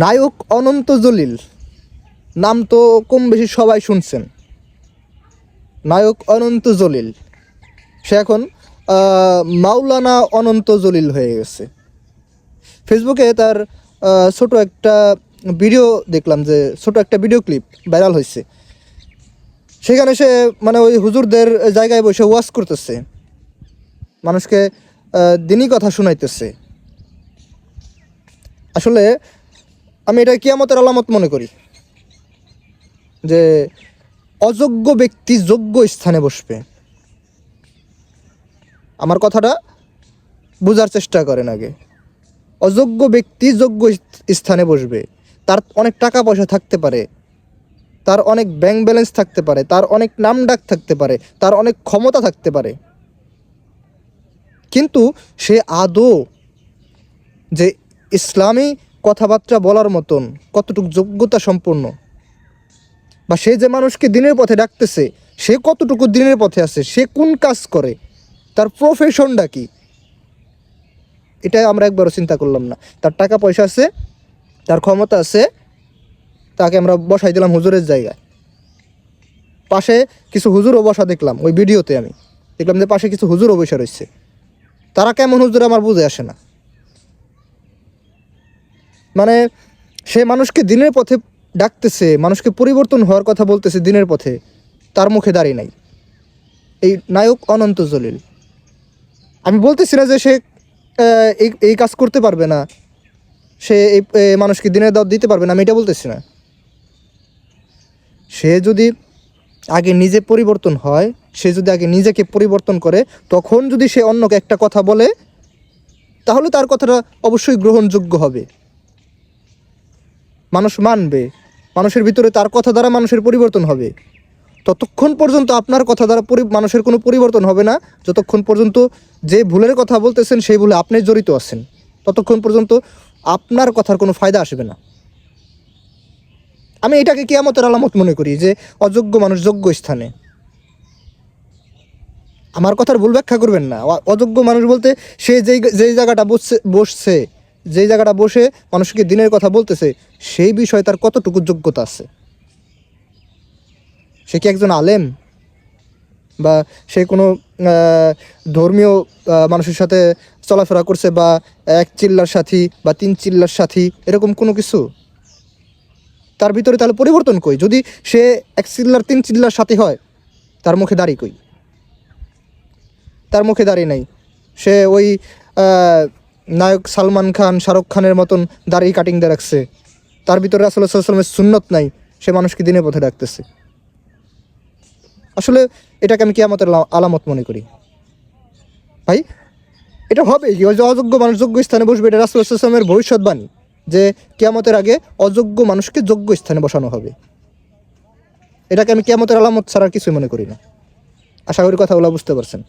নায়ক অনন্ত জলিল। নাম তো কম বেশি সবাই শুনছেন। নায়ক অনন্ত জলিল। সে এখন মাওলানা অনন্ত জলিল হয়ে গেছে। ফেসবুকে তার ছোট একটা ভিডিও দেখলাম যে, ছোট একটা ভিডিও ক্লিপ ভাইরাল হয়েছে। সেখানে সে মানে ওই হুজুরদের জায়গায় বসে ওয়াজ করতেছে। মানুষকে দিনই কথা শুনাইতেছে। আসলে আমি এটা কিয়ামতের আলামত মনে করি যে অযোগ্য ব্যক্তি যোগ্য স্থানে বসবে। আমার কথাটা বোঝার চেষ্টা করেন আগে। অযোগ্য ব্যক্তি যোগ্য স্থানে বসবে। তার অনেক টাকা পয়সা থাকতে পারে। তার অনেক ব্যাংক ব্যালেন্স থাকতে পারে। তার অনেক নাম ডাক থাকতে পারে। তার অনেক ক্ষমতা থাকতে পারে। কিন্তু সে আদৌ যে ইসলামী কথাবার্তা বলার মতন, কতটুকু যোগ্যতা সম্পন্ন। বা সে যে মানুষকে দিনের পথে ডাকতেছে, সে কতটুকু দিনের পথে আছে, সে কোন কাজ করে, তার প্রফেশনটা কি? এটা আমরা একবারও চিন্তা করলাম না। তার টাকা পয়সা আছে, তার ক্ষমতা আছে, তাকে আমরা বসাই দিলাম হুজুরের জায়গায়। পাশে কিছু হুজুরও বসা দেখলাম, ওই ভিডিওতে আমি। দেখলাম যে পাশে কিছু হুজুরও বসে রয়েছে। তারা কেমন হুজুর আমার বুঝে আসে না। মানে সে মানুষকে দিনের পথে ডাকতেছে, মানুষকে পরিবর্তন হওয়ার কথা বলতেছে দিনের পথে, তার মুখে দাঁড়িয়ে নাই। এই নায়ক অনন্ত জলিল। আমি বলতেছি না যে সে এই এই কাজ করতে পারবে না, সে এই মানুষকে দিনের দাওয়াত দিতে পারবে না, আমি এটা বলতেছি না। সে যদি আগে নিজে পরিবর্তন হয়, সে যদি আগে নিজেকে পরিবর্তন করে, তখন যদি সে অন্যকে একটা কথা বলে, তাহলে তার কথাটা অবশ্যই গ্রহণযোগ্য হবে। মানুষ মানবে, মানুষের ভিতরে তার কথা দ্বারা মানুষের পরিবর্তন হবে। ততক্ষণ পর্যন্ত আপনার কথা দ্বারা মানুষের কোনো পরিবর্তন হবে না। যতক্ষণ পর্যন্ত যে ভুলের কথা বলতেছেন, সেই ভুলে আপনি জড়িত আছেন। ততক্ষণ পর্যন্ত আপনার কথার কোনো ফায়দা আসবে না। আমি এটাকে কিয়ামতের আলামত মনে করি যে, অযোগ্য মানুষ যোগ্য স্থানে। আমার কথার ভুল ব্যাখ্যা করবেন না। অযোগ্য মানুষ বলতে সে যেই যেই জায়গাটা বসছে বসছে যেই জায়গাটা বসে মানুষকে দিনের কথা বলতেছে, সেই বিষয়ে তার কতটুকু যোগ্যতা আছে? সে কি একজন আলেম? বা সে কোনো ধর্মীয় মানুষের সাথে চলাফেরা করছে বা এক চিল্লার সাথী বা তিন চিল্লার সাথী, এরকম কোনো কিছু? তার ভিতরে তাহলে পরিবর্তন কই? যদি সে এক চিল্লার, তিন চিল্লার সাথী হয়, তার মুখে দাঁড়িয়ে কই? তার মুখে দাঁড়িয়ে নেই। সে ওই নায়ক সালমান খান, শাহরুখ খানের মতন দাড়ি কাটিং দিয়ে রাখছে। তার ভিতরে আসলে সাল্লামের সুন্নত নাই, সে মানুষকে দিনের পথে ডাকতেছে। আসলে এটাকে আমি কিয়ামতের আলা- আলামত মনে করি। ভাই, এটা হবে অযোগ্য মানুষ যোগ্য স্থানে বসবে, এটা রাসুলামের ভবিষ্যৎবাণী যে কেয়ামতের আগে অযোগ্য মানুষকে যোগ্য স্থানে বসানো হবে। এটাকে আমি কিয়ামতের আলামত ছাড়া কিছুই মনে করি না। আশা করি কথাগুলো বুঝতে পারছেন।